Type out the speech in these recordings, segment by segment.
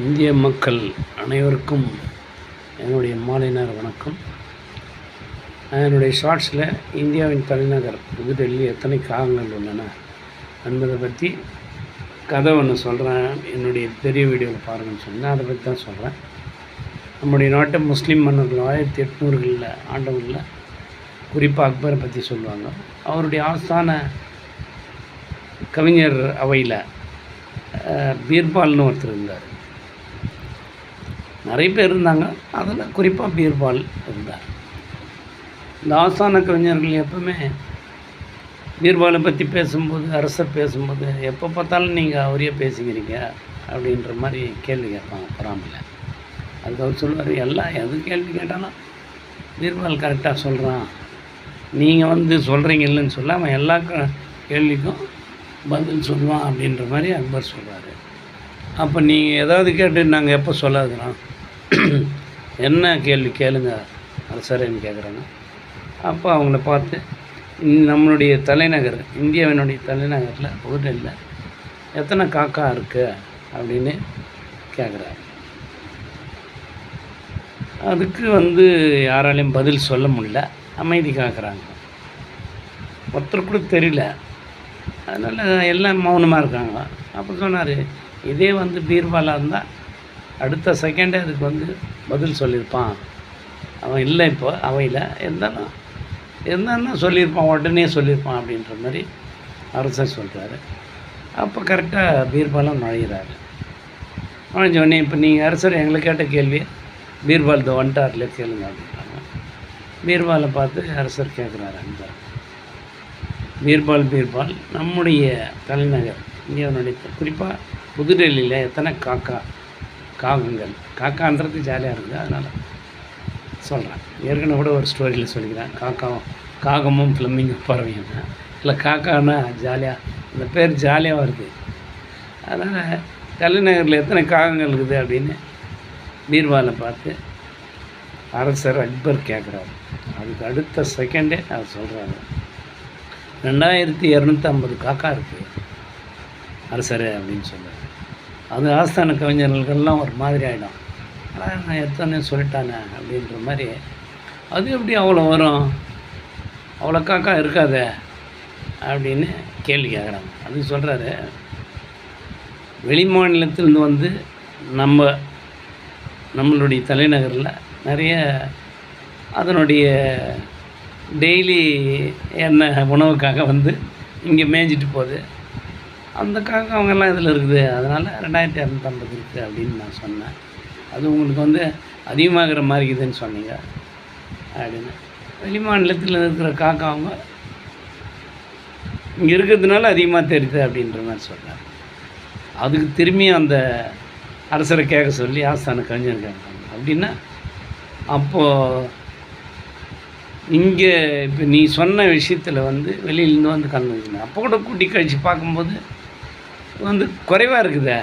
இந்திய மக்கள் அனைவருக்கும் என்னுடைய மாலை நேர வணக்கம் என்னுடைய ஷார்ட்ஸில் இந்தியாவின் தலைநகர் புதுடெல்லி எத்தனை காகங்கள் உள்ளன என்பதை பற்றி கதை ஒன்று சொல்கிறேன் என்னுடைய பெரிய வீடியோவில் பாருங்கன்னு சொன்னேன் அதை பற்றி தான் சொல்கிறேன் நம்முடைய நாட்டு முஸ்லீம் மன்னர்கள் ஆயிரத்தி எட்நூறுகளில் ஆண்டவர்களில் குறிப்பாக அக்பரை பற்றி சொல்லுவாங்க. அவருடைய ஆஸ்தான கவிஞர் அவையில் பீர்பால்னு ஒருத்தர் இருந்தார். நிறைய பேர் இருந்தாங்க. அதில் குறிப்பாக பீர்பால் இருந்தார். இந்த ஆசான கவிஞர்கள் எப்பவுமே பீர்பாலை பற்றி பேசும்போது அரசர் பேசும்போது எப்போ பார்த்தாலும் நீங்கள் அவரையே பேசிக்கிறீங்க அப்படின்ற மாதிரி கேள்வி கேட்பாங்க பொறாமையில். அதுக்கு அவர் சொல்லுவார் எல்லாம் எது கேள்வி கேட்டாலும் பீர்பால் கரெக்டாக சொல்கிறான். நீங்கள் வந்து சொல்கிறீங்க இல்லைன்னு சொல்ல அவன் எல்லா க- கேள்விக்கும் பதில் சொல்லுவான் அப்படின்ற மாதிரி அக்பர் சொல்கிறாரு. அப்போ நீங்கள் ஏதாவது கேட்டு நாங்கள் எப்போ சொல்லாதுக்கிறோம் என்ன கேள்வி கேளுங்க அரசரேன்னு கேட்குறாங்க. அப்போ அவங்கள பார்த்து நம்மளுடைய தலைநகர் இந்தியாவினுடைய தலைநகரில் புதுடெல்லியில் எத்தனை காக்கா இருக்குது அப்படின்னு கேட்குறாரு. அதுக்கு வந்து யாராலையும் பதில் சொல்ல முடியல அமைதி காக்குறாங்க. ஒருத்தர் கூட தெரியல. அதனால் எல்லாம் மௌனமாக இருக்காங்க. அப்போ சொன்னார் இதே வந்து பீர்பாலாக இருந்தால் அடுத்த செகண்டே அதுக்கு வந்து பதில் சொல்லியிருப்பான். அவன் இல்லை இப்போ அவையில் இருந்தாலும் என்னன்னா சொல்லியிருப்பான் உடனே சொல்லியிருப்பான் அப்படின்ற மாதிரி அரசர் சொல்கிறாரு அப்போ கரெக்டாக பீர்பாலும் நுழையிறாரு. நுழைஞ்ச உடனே இப்போ நீங்கள் அரசர் எங்களுக்கு கேட்ட கேள்வி பீர்பால் இந்த டார்ல கேளுங்க அப்படின்றாங்க. பீர்பாலை பார்த்து அரசர் கேட்குறாரு அந்த பீர்பால் பீர்பால் நம்முடைய தலைநகர் இந்தியாவினுடைய குறிப்பாக புதுடெல்லியில் எத்தனை காக்கா காகங்கள். காக்கான்றது ஜாலியாக இருக்குது அதனால் சொல்கிறேன் ஏற்கனவே கூட ஒரு ஸ்டோரியில் சொல்லிக்கிறேன். காக்காவும் காகமும் ஃப்ளம்மிங்கும் பறவையும் இல்லை காக்கானா ஜாலியாக அந்த பேர் ஜாலியாக வருது அதனால் தலைநகரில் எத்தனை காகங்கள் இருக்குது அப்படின்னு பீர்பாலை பார்த்து அரசர் அக்பர் கேட்குறாரு. அதுக்கு அடுத்த செகண்டே அவர் சொல்கிறாரு ரெண்டாயிரத்தி இரநூத்தி ஐம்பது காக்கா இருக்குது அரசரே அப்படின்னு சொல்கிறார் அது ஆஸ்தான கவிஞர்களுக்கெல்லாம் ஒரு மாதிரி ஆகிடும் ஆனால் நான் எத்தனை சொல்லிட்டானே அப்படின்ற மாதிரி. அது எப்படி அவ்வளோ வரும்? அவ்வளோ காக்கா இருக்காதே அப்படின்னு கேள்வி கேட்குறாங்க. அது சொல்கிறாரு வெளி மாநிலத்திலேருந்து வந்து நம்ம நம்மளுடைய தலைநகரில் நிறைய அதனுடைய டெய்லி என்ன உணவுக்காக வந்து இங்கே மேய்ஞ்சிட்டு போகுது. அந்த காக்கா அவங்கெல்லாம் இதில் இருக்குது. அதனால் ரெண்டாயிரத்தி இரநூத்தம்பது இருக்குது அப்படின்னு நான் சொன்னேன். அது உங்களுக்கு வந்து அதிகமாகிற மாதிரி இருக்குதுன்னு சொன்னீங்க. அப்படின்னு. வெளி மாநிலத்தில் இருக்கிற காக்கா அவங்க இங்கே இருக்கிறதுனால அதிகமாக தெரியுது அப்படின்ற மாதிரி சொல்கிறார் அதுக்கு திரும்பி அந்த அரசரை கேட்க சொல்லி ஆஸ்தான கவிஞர் கேட்குறாங்க அப்படின்னா அப்போது இங்கே இப்போ நீ சொன்ன விஷயத்தில் வந்து வெளியிலேருந்து வந்து கலந்துக்கணும் அப்போ கூட கூட்டி கழித்து பார்க்கும்போது வந்து குறைவாக இருக்குதே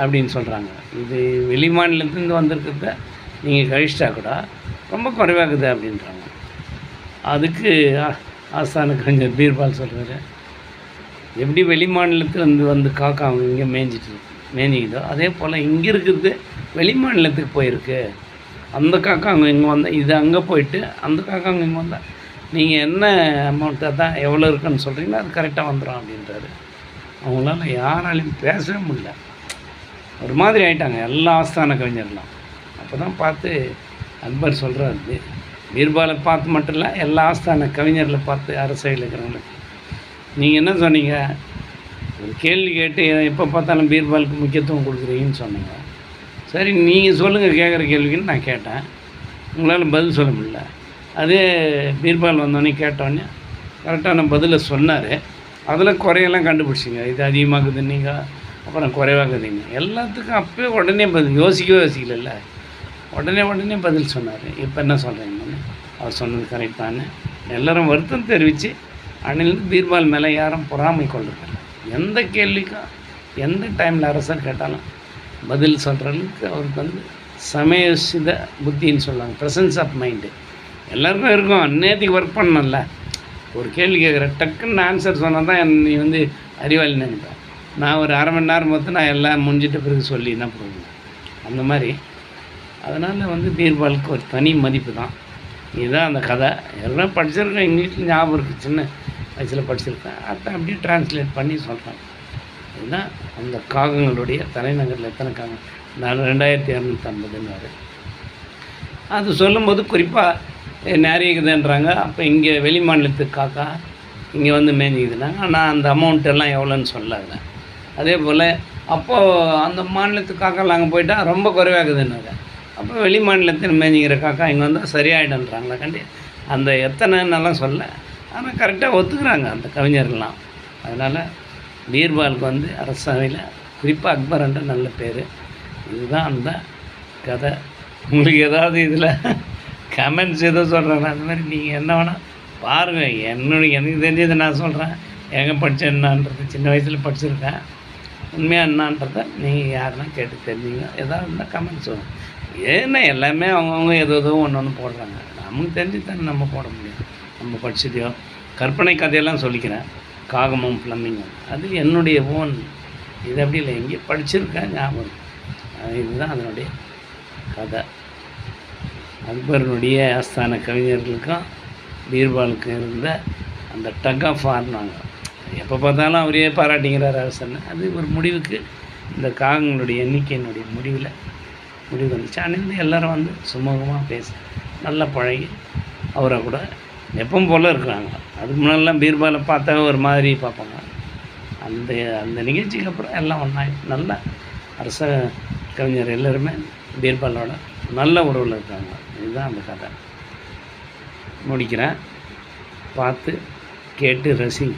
அப்படின்னு சொல்கிறாங்க இது வெளி மாநிலத்துலேருந்து வந்திருக்கிறத நீங்கள் கழிச்சிட்டா கூட ரொம்ப குறைவாக இருக்குது அப்படின்றாங்க. அதுக்கு ஆஸ்தானுக்கு கொஞ்சம் பீர்பால் சொல்கிறாரு எப்படி வெளி மாநிலத்துலேருந்து வந்து காக்கா அவங்க இங்கே மேய்ஞ்சிட்டு மேய்ஞ்சிக்குதோ அதே போல் இங்கே இருக்கிறது வெளி மாநிலத்துக்கு போயிருக்கு. அந்த காக்கா அவங்க இங்கே வந்தால் இது அங்கே போயிட்டு அந்த காக்கா அவங்க இங்கே வந்தால் நீங்கள் என்ன அமௌண்ட்டை தான் எவ்வளோ இருக்குன்னு சொல்கிறீங்களோ அது கரெக்டாக வந்துடும் அப்படின்றாரு. அவங்களால யாராலையும் பேசவே முடியல. ஒரு மாதிரி ஆயிட்டாங்க. எல்லா ஆஸ்தான கவிஞர்லாம். அப்போ தான் பார்த்து அக்பர் சொல்கிறாரு பீர்பாலை பார்த்து மட்டும் இல்லை எல்லா ஆஸ்தான கவிஞர்களை பார்த்து அரசியல் இருக்கிறவங்களுக்கு நீங்கள் என்ன சொன்னீங்க? ஒரு கேள்வி கேட்டு எப்போ பார்த்தாலும் பீர்பாலுக்கு முக்கியத்துவம் கொடுக்குறீங்கன்னு சொன்னீங்க. சரி நீங்கள் சொல்லுங்கள் கேட்குற கேள்விக்குன்னு நான் கேட்டேன். உங்களால் பதில் சொல்ல முடியல. அதே பீர்பால் வந்தோடனே கேட்டோடனே கரெக்டான பதிலை சொன்னார். அதில் குறையெல்லாம் கண்டுபிடிச்சிங்க. இது அதிகமாகுதுன்னீங்க நீங்கள் அப்புறம் குறைவாகுதுங்க எல்லாத்துக்கும் அப்போயே உடனே பதில் யோசிக்கவே யோசிக்கல உடனே உடனே பதில் சொன்னார். இப்போ என்ன சொல்கிறீங்கன்னு அவர் சொன்னது கரெக்ட் தானே. வருத்தம் தெரிவித்து அன்னிலிருந்து பீர்பால் மேலே யாரும் பொறாமை கொண்டிருக்கல எந்த கேள்விக்கும் எந்த டைமில் அரசர் கேட்டாலும் பதில் சொல்கிற அளவுக்கு அவருக்கு வந்து சமயோசித புத்தின்னு சொல்லுவாங்க. ப்ரெசன்ஸ் ஆஃப் மைண்டு எல்லாருக்கும் இருக்கும். நேற்றுக்கு ஒர்க் பண்ணல ஒரு கேள்வி கேட்குற டக்குன்னு ஆன்சர் சொன்னால் தான் நீ வந்து அறிவாளி நினைப்பேன் நான் ஒரு அரை மணி நேரம் மொத்தம் நான் எல்லாம் முடிஞ்சிட்ட பிறகு சொல்லி என்ன பண்ணுவேன் அந்த மாதிரி. அதனால் வந்து பீர்பாலுக்கு ஒரு தனி மதிப்பு தான். இதுதான் அந்த கதை. எல்லாம் படிச்சிருக்கேன். இங்கிலீஷில் ஞாபகம் இருக்குது சின்ன வயசில் படிச்சிருக்கேன். அதை அப்படியே டிரான்ஸ்லேட் பண்ணி சொல்கிறேன் இதுதான் அந்த காகங்களுடைய தலைநகரில் எத்தனை காகம் நான் ரெண்டாயிரத்தி இரநூத்தி ஐம்பதுன்னாரு அது சொல்லும்போது குறிப்பாக நிறையக்குதுன்றாங்க அப்போ இங்கே வெளி மாநிலத்து காக்கா இங்கே வந்து மேய்ஞ்சிக்குதுனாங்க ஆனால் அந்த அமௌண்ட் எல்லாம் எவ்வளோன்னு சொல்லல அதே போல் அப்போது அந்த மாநிலத்து காக்காலாம் அங்கே போயிட்டால் ரொம்ப குறைவாகுதுன்னாங்க அப்போ வெளி மாநிலத்தில் மேய்ஞ்சிக்கிற காக்கா இங்கே வந்தால் சரியாயிடுன்றாங்களா கண்டி அந்த எத்தனைன்னெல்லாம் சொல்ல. ஆனால் கரெக்டாக ஒத்துக்கிறாங்க அந்த கவிஞர்கள்லாம். அதனால் பீர்பாலுக்கு வந்து அரசவையில் குறிப்பாக அக்பர்ன்ற நல்ல பேர். இதுதான் அந்த கதை. உங்களுக்கு ஏதாவது இதில் கமெண்ட்ஸ் எதோ சொல்கிறேன் அந்த மாதிரி நீங்கள் என்ன வேணால் பாருங்கள் என்னுடைய எனக்கு தெரிஞ்சதை நான் சொல்கிறேன் எங்கே படித்தேன் என்னான்றது சின்ன வயசில் படிச்சிருக்கேன். உண்மையாக என்னான்றதை நீங்கள் யாருன்னா கேட்டு தெரிஞ்சுங்க ஏதாவது இருந்தால் கமெண்ட்ஸ் வரும் ஏன்னா எல்லாமே அவங்கவுங்க ஏதோ ஏதோ ஒன்று ஒன்று போடுறாங்க. நமக்கு தெரிஞ்சு தானே நம்ம போட முடியும். நம்ம படிச்சதையோ கற்பனை கதையெல்லாம் சொல்லிக்கிறேன். காகமும் ஃப்ளம்மிங்கும் அது என்னுடைய ஓன் இது அப்படி இல்லை. எங்கேயோ படிச்சிருக்கேன் ஞாபகம் இதுதான் அதனுடைய கதை. அக்பரனுடைய ஆஸ்தான கவிஞர்களுக்கும் பீர்பாலுக்கும் இருந்த அந்த டக் ஆஃப் வார்னாங்க எப்போ பார்த்தாலும் அவரையே பாராட்டிங்கிறார் அரசன் அது ஒரு முடிவுக்கு இந்த காகங்களுடைய எண்ணிக்கையினுடைய முடிவில் முடிவு வந்துச்சு. அன்னைக்கு எல்லோரும் வந்து சுமூகமாக பேச நல்லா பழகி அவரை கூட எப்பவும் போல் இருக்கிறாங்க. அதுக்கு முன்னாடிலாம் பீர்பாலை பார்த்தா ஒரு மாதிரி பார்ப்பாங்க. அந்த அந்த நிகழ்ச்சிக்கு அப்புறம் எல்லாம் ஒன்றா நல்லா அரச கவிஞர் எல்லோருமே பீர்பாலோட நல்ல உறவில் இருக்காங்க. இதுதான் அந்த கதை. முடிக்கிறேன். பார்த்து கேட்டு ரசிங்க.